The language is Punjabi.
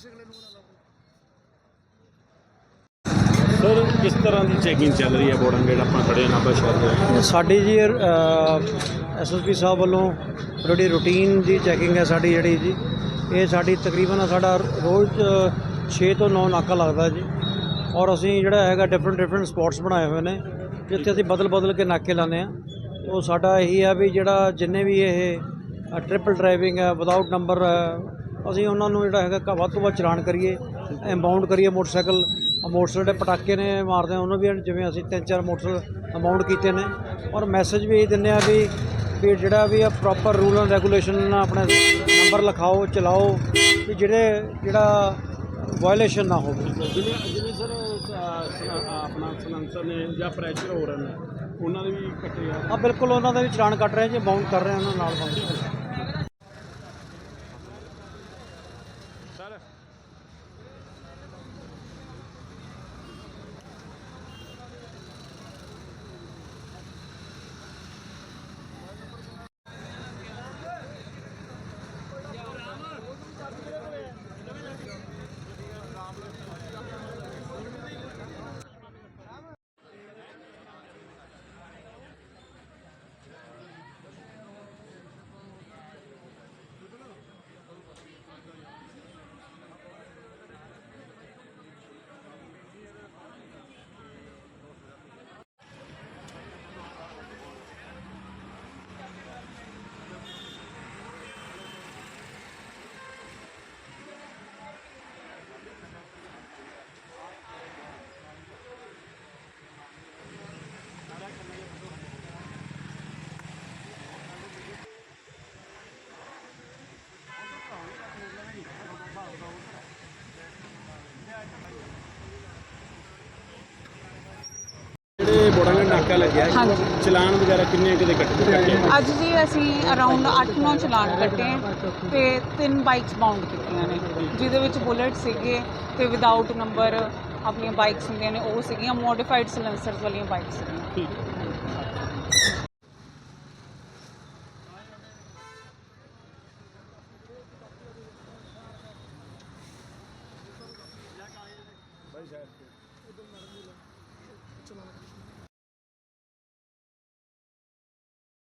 ਸਰ, ਕਿਸ ਤਰ੍ਹਾਂ ਦੀ ਚੈਕਿੰਗ ਚੱਲ ਰਹੀ ਹੈ ਬੋੜਨਗੇੜ ਆਪਾਂ ਖੜੇ ਹਾਂ, ਨਾਭਾ ਸ਼ਹਿਰ ਦੇ ਸਾਡੀ ਜੀ ਐਸਐਸਪੀ ਸਾਹਿਬ ਵੱਲੋਂ ਜਿਹੜੀ ਰੂਟੀਨ ਦੀ ਚੈਕਿੰਗ ਹੈ ਸਾਡੀ ਜਿਹੜੀ ਜੀ, ਇਹ ਸਾਡੀ ਤਕਰੀਬਨ ਸਾਡਾ ਰੋਜ਼ 6 ਤੋਂ 9 ਨਾਕਾ ਲੱਗਦਾ ਜੀ। ਔਰ ਅਸੀਂ ਜਿਹੜਾ ਹੈਗਾ ਡਿਫਰੈਂਟ ਡਿਫਰੈਂਟ ਸਪੌਟਸ ਬਣਾਏ ਹੋਏ ਨੇ, ਜਿੱਥੇ ਅਸੀਂ ਬਦਲ ਬਦਲ ਕੇ ਨਾਕੇ ਲਾਉਂਦੇ ਆ ਉਹ ਸਾਡਾ ਇਹੀ ਆ ਵੀ ਜਿਹੜਾ ਜਿੰਨੇ ਵੀ ਇਹ ਟ੍ਰਿਪਲ ਡਰਾਈਵਿੰਗ ਹੈ ਵਿਦਆਊਟ ਨੰਬਰ ਅਸੀਂ ਉਹਨਾਂ ਨੂੰ ਜਿਹੜਾ ਹੈਗਾ ਵੱਧ ਤੋਂ ਵੱਧ ਚਲਾਨ ਕਰੀਏ ਇੰਬਾਊਂਡ ਕਰੀਏ ਮੋਟਰਸਾਈਕਲ। ਮੋਟਰਸਾਈਕਲ ਦੇ ਪਟਾਕੇ ਨੇ ਮਾਰਦੇ ਆ ਉਹਨੂੰ ਵੀ ਜਿਵੇਂ ਅਸੀਂ ਤਿੰਨ ਚਾਰ ਮੋਟਰਸਾਈਕਲ ਅਮਾਉਂਟ ਕੀਤੇ ਨੇ। ਔਰ ਮੈਸੇਜ ਵੀ ਇਹ ਦਿੰਦੇ ਆ ਵੀ ਵੀ ਜਿਹੜਾ ਵੀ ਆ ਪ੍ਰੋਪਰ ਰੂਲ ਐਂਡ ਰੈਗੂਲੇਸ਼ਨ ਨਾਲ ਆਪਣੇ ਨੰਬਰ ਲਿਖਾਓ ਚਲਾਓ ਵੀ ਜਿਹੜੇ ਜਿਹੜਾ ਵਾਇਲੇਸ਼ਨ ਨਾ ਹੋਵੇ। ਜਿਵੇਂ ਜਿਵੇਂ ਸਰ ਆਪਣਾ ਸਲੈਂਸਰ ਨੇ ਜਾਂ ਪ੍ਰੈਸ਼ਰ ਹੋ ਰਹੇ ਨੇ ਉਹਨਾਂ ਦੇ ਵੀ ਕੱਟੇ ਆ? ਬਿਲਕੁਲ ਉਹਨਾਂ ਦਾ ਵੀ ਚਲਾਨ ਕੱਟ ਰਹੇ ਜੀ ਬਾਉਂਡ ਕਰ ਰਹੇ ਉਹਨਾਂ ਨਾਲ ਬਾਉਂਡ ਜਿਹੜੇ ਬੋੜਨਗੇੜ ਨਾਕਾ ਲੱਗਿਆ? ਹੈ, ਹਾਂਜੀ। ਚਲਾਨ ਵਗੈਰਾ ਕਿੰਨੇ ਕਿਤੇ ਕੱਟੇ ਕੱਟੇ ਅੱਜ ਜੀ ਅਸੀਂ ਅਰਾਊਂਡ 8-9 ਚਲਾਨ ਕੱਟੇ ਹੈ ਤੇ ਤਿੰਨ ਬਾਈਕਸ ਬਾਉਂਡ ਕੀਤੀਆਂ ਨੇ ਜਿਹਦੇ ਵਿੱਚ ਬੁਲਟ ਸੀਗੇ ਤੇ ਵਿਦਆਊਟ ਨੰਬਰ ਆਪਣੀਆਂ ਬਾਈਕਸ ਹੁੰਦੀਆਂ ਨੇ ਉਹ ਸੀਗੀਆਂ ਮੋਡੀਫਾਈਡ ਸਿਲੈਂਸਰਸ ਵਾਲੀਆਂ ਬਾਈਕਸ ਸੀਗੀਆਂ। ਠੀਕ। ਹੈ ਭਾਈ ਸਾਹਿਬ